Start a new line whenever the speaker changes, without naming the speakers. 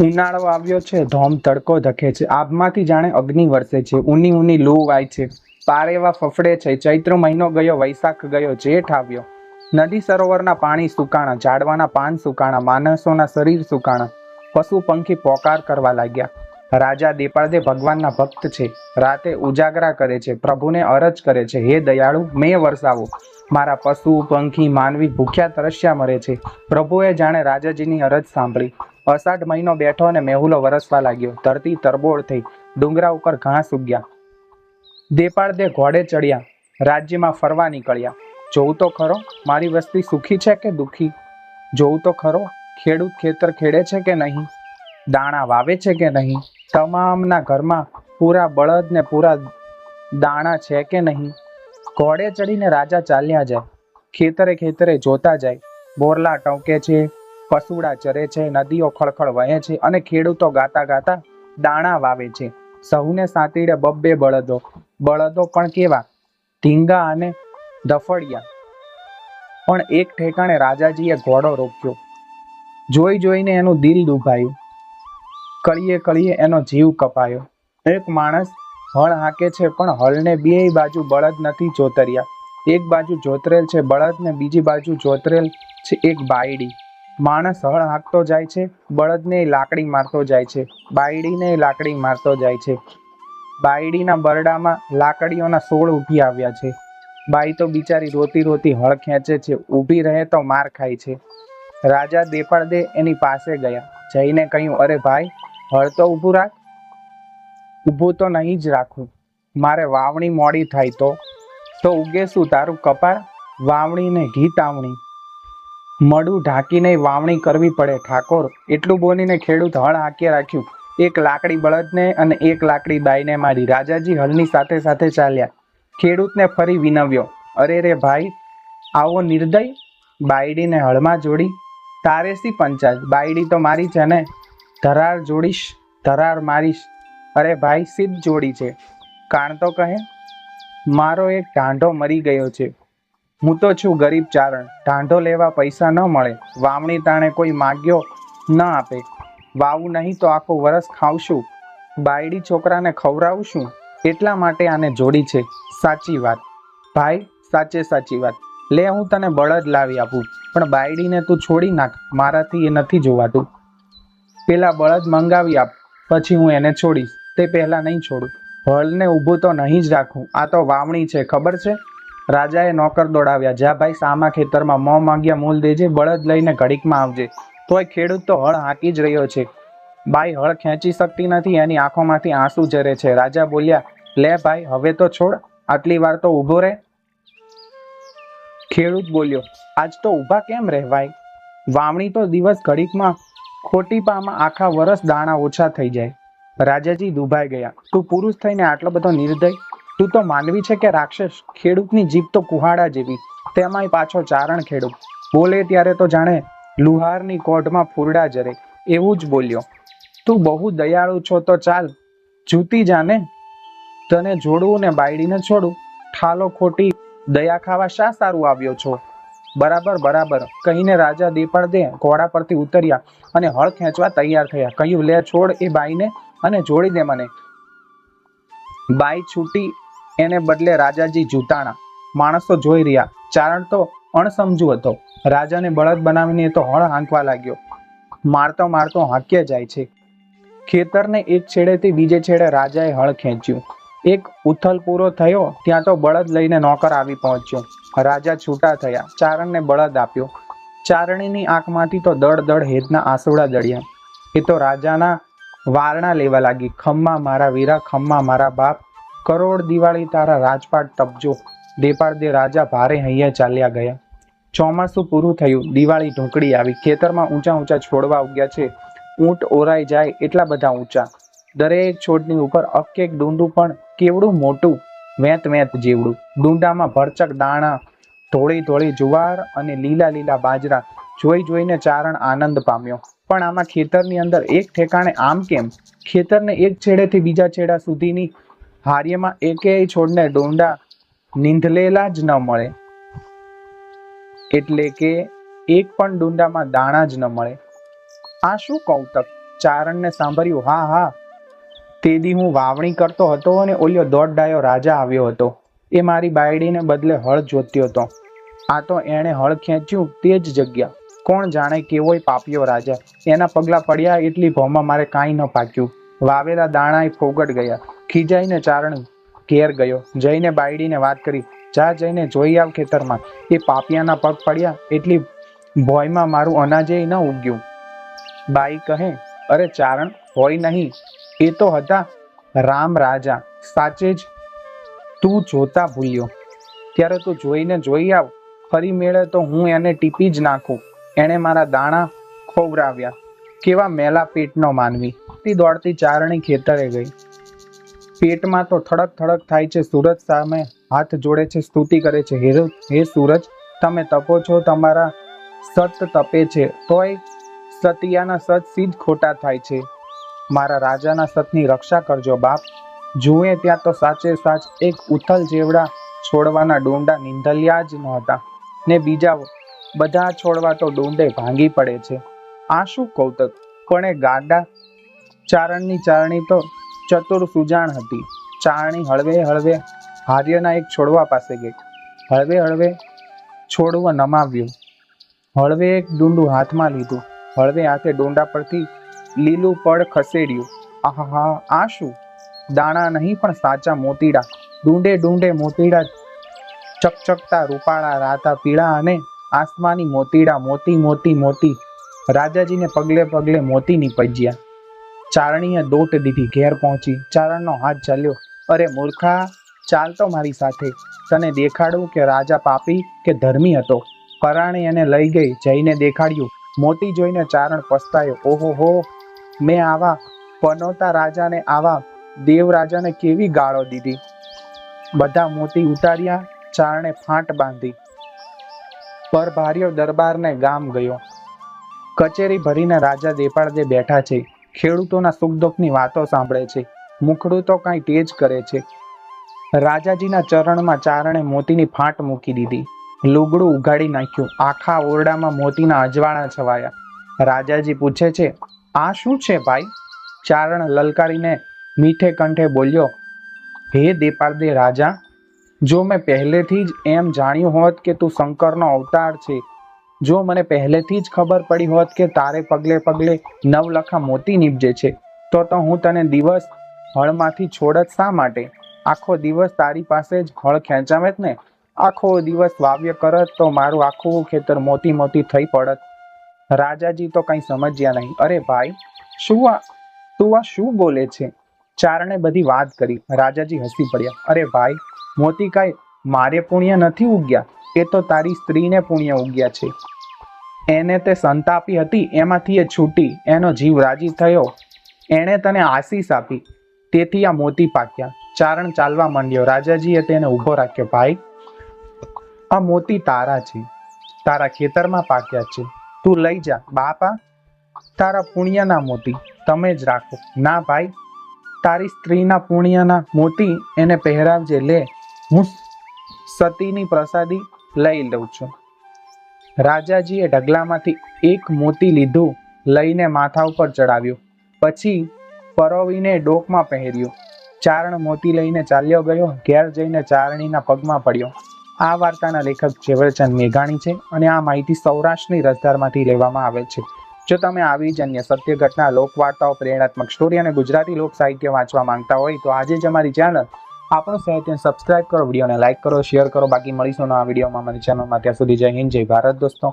ઉનાળો આવ્યો છે, ધોમ તડકો ધકે છે. આભમાંથી જાણે અગ્નિ વરસે છે. ઊની ઊની લૂ વાય છે. પારેવા ફફડે છે. ચૈત્ર મહિનો ગયો, વૈશાખ ગયો, જેઠ આવ્યો. નદી સરોવરના પાણી સુકાણા, ઝાડવાના પાન સુકાણા, માણસોના શરીર સુકાણા. પશુ પંખી પોકાર કરવા લાગ્યા. રાજા દેપાળદે ભગવાનના ભક્ત છે. રાતે ઉજાગરા કરે છે. પ્રભુને અરજ કરે છે, હે દયાળુ, મેં વરસાવો. મારા પશુ, પંખી, માનવી ભૂખ્યા તરસ્યા મરે છે. પ્રભુએ જાણે રાજાજીની અરજ સાંભળી. અષાઢ મહિનો બેઠો અને મેહુલો વરસવા લાગ્યો. ધરતી તરબોળ થઈ. ડુંગરા ઉપર ઘાસ ઉગ્યા. દેપાળ દે ઘોડે ચડ્યા. રાજ્યમાં ફરવા નીકળ્યા. જોઉં તો ખરો, મારી વસ્તી સુખી છે કે દુખી? જોઉં તો ખરો, ખેડૂત ખેતર ખેડે છે કે નહીં? દાણા વાવે છે કે નહીં? તમામના ઘરમાં પૂરા બળદ ને પૂરા દાણા છે કે નહીં? ઘોડે ચડીને રાજા ચાલ્યા જાય. ખેતરે ખેતરે જોતા જાય. બોરલા ટોંકે છે પશુડા ચરે છે, નદીઓ ખળખળ વહે છે અને ખેડૂતો ગાતા ગાતા દાણા વાવે છે. સહુને સાંતીડે બબ્બે બળદો. બળદો પણ કેવા? ધીંગા અને દફડિયા પણ એક ઠેકાણે રાજાજીએ ઘોડો રોક્યો. જોઈ જોઈને એનું દિલ દુભાયું. કળીએ કળીએ એનો જીવ કપાયો. એક માણસ હળ હાકે છે, પણ હળને બે બાજુ બળદ નથી જોતર્યા. એક બાજુ જોતરેલ છે બળદ ને બીજી બાજુ જોતરેલ છે એક બાયડી. માણસ હળ હાંકતો જાય છે, બળદને લાકડી મારતો જાય છે, બાયડીને લાકડી મારતો જાય છે. બાયડીના બરડામાં લાકડીઓના સોળ ઉઠી આવ્યા છે. બાઈ તો બિચારી રોતી રોતી હળ ખેંચે છે, ઊભી રહે તો માર ખાય છે. રાજા દેપાળ દે એની પાસે ગયા, જઈને કહ્યું, અરે ભાઈ, હળ તો ઊભું રાખ. ઊભું તો નહીં જ રાખું. મારે વાવણી મોડી થાય તો. તો ઉગે શું તારું કપાળ વાવણી ને ઘી તાવણી. મળું ઢાંકીને વાવણી કરવી પડે. ઠાકોર એટલું બોલીને ખેડૂત હળ હાંકી રાખ્યું. એક લાકડી બળદને અને એક લાકડી બાઈને મારી. રાજાજી હળની સાથે સાથે ચાલ્યા. ખેડૂતને ફરી વિનવ્યો. અરે રે ભાઈ, આવો નિર્દય. બાયડીને હળમાં જોડી. તારે સી પંચાયત? બાયડી તો મારી છે ને. ધરાર જોડીશ, ધરાર મારીશ. અરે ભાઈ સીધ જોડી છે. કાણ તો કહે? મારો એક ઢાંઢો મરી ગયો છે. હું તો છું ગરીબ ચારણ. ઢાંઢો લેવા પૈસા ન મળે. વાવણી તાણે કોઈ માગ્યો ન આપે. વાવું નહીં તો આખું વરસ ખાવશું. બાયડી છોકરાને ખવડાવશું. એટલા માટે આને જોડી છે. સાચી વાત. ભાઈ, સાચે સાચી વાત. લે, હું તને બળદ લાવી આપું. પણ બાયડીને તું છોડી નાખ. મારાથી એ નથી જોવાતું. પેલા બળદ મંગાવી આપ. પછી હું એને છોડીશ. તે પહેલા નહીં છોડું. હળને ઊભું તો નહીં જ રાખું. આ તો વાવણી છે. ખબર છે? રાજાએ નોકર દોડાવ્યા. જ્યાં ભાઈ સામા ખેતરમાં મોં માંગ્યા, મૂલ દેજે, બળદ લઈને ઘડીકમાં આવજે. તોય ખેડૂત તો હળ હાંકી જ રહ્યો છે. બાઈ હળ ખેંચી શકતી નથી, એની આંખોમાંથી આંસુ જરે છે. રાજા બોલ્યા, લે ભાઈ, હવે તો છોડ. આટલી વાર તો ઊભો રહે. ખેડૂત બોલ્યો, આજ તો ઊભા કેમ રહેવાય? વાવણી તો દિવસ ઘડીકમાં ખોટી પામાં આખા વરસ દાણા ઓછા થઈ જાય. રાજાજી દુભાઈ ગયા, તું પુરુષ થઈને આટલો બધો નિર્દય તું તો માનવી છે કે રાક્ષસ ખેડૂતની જીભ તો કુહાડા જેવી, તેમાંય પાછો ચારણ ખેડૂત. બોલે ત્યારે તો જાણે લુહારની કોઢમાં ફૂરડા જરે, એવું જ બોલ્યો. તું બહુ દયાળુ છો તો ચાલ, જૂતી જાને. તને જોડવું ને બાયડીને છોડું. ઠાલો ખોટી, દયા ખાવા શા સારું આવ્યો છો? બરાબર બરાબર, કહીને રાજા દેપણ દે ઘોડા પરથી ઉતર્યા અને હળ ખેંચવા તૈયાર થયા. કહ્યું, લે, છોડ એ બાઈને અને જોડી દે મને. બાઈ છૂટી એને બદલે રાજાજી જૂતાણા. માણસો જોઈ રહ્યા. ચારણ તો અણસમજુ હતો. રાજાને બળદ બનાવીને તો હળ હાંકવા લાગ્યો. મારતો મારતો હાંક્યા જાય છે. ખેતરને એક છેડેથી બીજે છેડે રાજાએ હળ ખેંચ્યું. એક ઉથલ પૂરો થયો, ત્યાં તો બળદ લઈને નોકર આવી પહોંચ્યો. રાજા છૂટા થયા. ચારણને બળદ આપ્યો. ચારણીની આંખમાંથી તો દળ દળ હેતના આંસુડા દળ્યા. એ તો રાજાના વારણા લેવા લાગી. ખમ્મા મારા વીરા, ખમ્મા મારા બાપ. કરોડ દિવાળી તારા રાજપાટ તપજો. દેપાળ દે રાજા ભારે હૈયે ચાલ્યા ગયા. ચોમાસું પૂરું થયું. દિવાળી ઢોકળી આવી. ખેતરમાં ઊંચા ઊંચા છોડવા ઉગ્યા છે. ઊંટ ઓરાઈ જાય એટલા બધા ઊંચા. દરેક છોડની ઉપર અકેક ડુંડું પણ કેવડું મોટું, વેત વેત જેવડું. ડુંડામાં ભરચક દાણા, ધોળી ધોળી જુવાર અને લીલા લીલા બાજરા. જોઈ જોઈને ચારણ આનંદ પામ્યો. પણ આમાં ખેતરની અંદર એક ઠેકાણે આમ કેમ? ખેતરને એક છેડેથી બીજા છેડા સુધીની હાર્યમાં એકેય છોડને ડોંડા નીંધલેલા જ ન મળે. એટલે કે એક પણ ડુંડામાં દાણા જ ન મળે. આ શું કૌતક? ચારણને સાંભળ્યું, હા હા. તે દી હું વાવણી કરતો હતો અને ઓલ્યો દોઢ ડાયો રાજા આવ્યો હતો. એ મારી બાયડીને બદલે હળ જોત્યો હતો. આ તો એણે હળ ખેંચ્યું તે જ જગ્યા. કોણ જાણે કેવોય પાપ્યો રાજા. એના પગલા પડ્યા એટલી ભોમાં મારે કાંઈ ન પાક્યું. વાવેલા દાણાએ ફોગટ ગયા. ખીજાઈને ચારણ ઘેર ગયો. જઈને બાયડીને વાત કરી. જા જઈને જોઈ આવ ખેતરમાં. એ પાપિયાના પગ પડ્યા એટલી ભોયમાં મારું અનાજે ન ઉગ્યું. બાઈ કહે, અરે ચારણ, હોય નહીં. એ તો હતા રામ રાજા. સાચે જ તું જોતા ભૂલ્યો. ત્યારે તું જોઈને જોઈ આવ. ફરી મેળે તો હું એને ટીપી જ નાખું. એણે મારા દાણા ખોવરાવ્યા કેવા મેલા પેટનો માનવી. તે દોડતી ચારણી ખેતરે ગઈ. પેટમાં તો થડક થડક થાય છે. સૂરજ સામે હાથ જોડે છે, સ્તુતિ કરે છે. હે હે સૂરજ, તમે તપો છો, તમારા સત તપે છે. તોય સતિયાના સત સિદ્ધ ખોટા થાય છે. મારા રાજાના સતની રક્ષા કરજો, બાપ. જુએ ત્યાં તો સાચે સાચ એક ઉથલ જેવડા છોડવાના ડોંડા નીંધલ્યા જ નહોતા. ને બીજા બધા છોડવા તો ડોંડે ભાંગી પડે છે. આ શું કૌતક? પણ એ ગાડા ચારણની ચારણી તો ચતુર સુજાણ હતી. ચારણી હળવે હળવે હાર્યના એક છોડવા પાસે ગઈ. હળવે હળવે છોડવું નમાવ્યું. હળવે એક ડુંડું હાથમાં લીધું. હળવે હાથે ડોંડા પરથી લીલું પડ ખસેડ્યું. આહા આ શું? દાણા નહીં, પણ સાચા મોતીડા. ડુંડે ડુંડે મોતીડા ચકચકતા રૂપાળા, રાતા પીળા અને આસમાની મોતીડા મોતી મોતી મોતી. રાજાજીને પગલે પગલે મોતી નીપજ્યા. ચારણીએ દોટ દીધી ઘેર પહોંચી ચારણનો હાથ ચાલ્યો. અરે મૂર્ખા, ચાલ તો મારી સાથે. તને દેખાડું કે રાજા પાપી કે ધર્મી હતો. પરાણે એને લઈ ગઈ, જઈને દેખાડ્યું. મોતી જોઈને ચારણ પસ્તાયો. ઓહો હો મેં આવા પનોતા રાજાને આવા દેવ રાજાને કેવી ગાળો દીધી? બધા મોતી ઉતાર્યા, ચારણે ફાંટ બાંધી. પર ભાર્યો દરબારને ગામ ગયો. કચેરી ભરીને રાજા દેપાળદે બેઠા છે. ખેડૂતોના સુખ દુઃખની વાતો સાંભળે છે. મુખડું તો કાંઈ તેજ કરે છે. રાજાજીના ચરણમાં ચારણે મોતીની ફાંટ મૂકી દીધી. લુગડું ઉગાડી નાખ્યું. આખા ઓરડામાં મોતીના અજવાળા છવાયા. રાજાજી પૂછે છે, આ શું છે ભાઈ? ચારણ લલકારીને મીઠે કંઠે બોલ્યો, હે દેપાર્દે રાજા, જો મેં પહેલેથી જ એમ જાણ્યું હોત કે તું શંકરનો અવતાર છે જો મને પહેલેથી જ ખબર પડી હોત કે તારે પગલે પગલે નવલખા મોતી નીપજે છે, તો તો હું તને દિવસ હળમાંથી છોડત શા માટે? આખો દિવસ તારી પાસે જ હળ ખેંચાવે જ ને? આખો દિવસ વાવ્ય કરત તો મારું આખું ખેતર મોતી મોતી થઈ પડત. રાજાજી તો કંઈ સમજ્યા નહીં. અરે ભાઈ, શું આ, તું આ શું બોલે છે? ચારણે બધી વાત કરી. રાજાજી હસી પડ્યા. અરે ભાઈ, મોતી કાંઈ મારે પુણ્ય નથી ઉગ્યા? એ તો તારી સ્ત્રીને પુણ્ય ઉગ્યા છે. એને તે સંતાપી હતી, એમાંથી એ છૂટી, એનો જીવ રાજી થયો. એણે તને આશીષ આપી, તેથી આ મોતી પાક્યા. ચારણ ચાલવા માંડ્યો. રાજાજીએ તેને ઊભો રાખ્યો. ભાઈ, આ મોતી તારા છે. તારા ખેતરમાં પાક્યા છે. તું લઈ જા. બાપા, તારા પુણ્યના મોતી તમે જ રાખો. ના ભાઈ, તારી સ્ત્રીના પુણ્યના મોતી એને પહેરાવજે. લે, હું સતીની પ્રસાદી લઈ લઉં છું. રાજાજીએ ઢગલામાંથી એક મોતી લીધું લઈને માથા ઉપર ચડાવ્યું. પછી પરોવીને ડોકમાં પહેર્યું. ચારણ મોતી લઈને ચાલ્યો ગયો, ઘેર જઈને ચારણીના પગમાં પડ્યો. આ વાર્તાના લેખક ઝેવરચંદ મેઘાણી છે અને આ માહિતી સૌરાષ્ટ્રની રસધારમાંથી લેવામાં આવે છે. જો તમે આવી જ અન્ય સત્ય ઘટના, લોકવાર્તાઓ, પ્રેરણાત્મક સ્ટોરી અને ગુજરાતી લોક સાહિત્ય વાંચવા માંગતા હોય તો આજે જ અમારી ચેનલ આપણું સાહિત્ય સબસ્ક્રાઇબ કરો, વિડીયોને લાઇક કરો શેર કરો. બાકી મળીશું ના વિડીયોમાં મારી ચેનલમાં ત્યાં સુધી જય હિન્દ, જય ભારત દોસ્તો.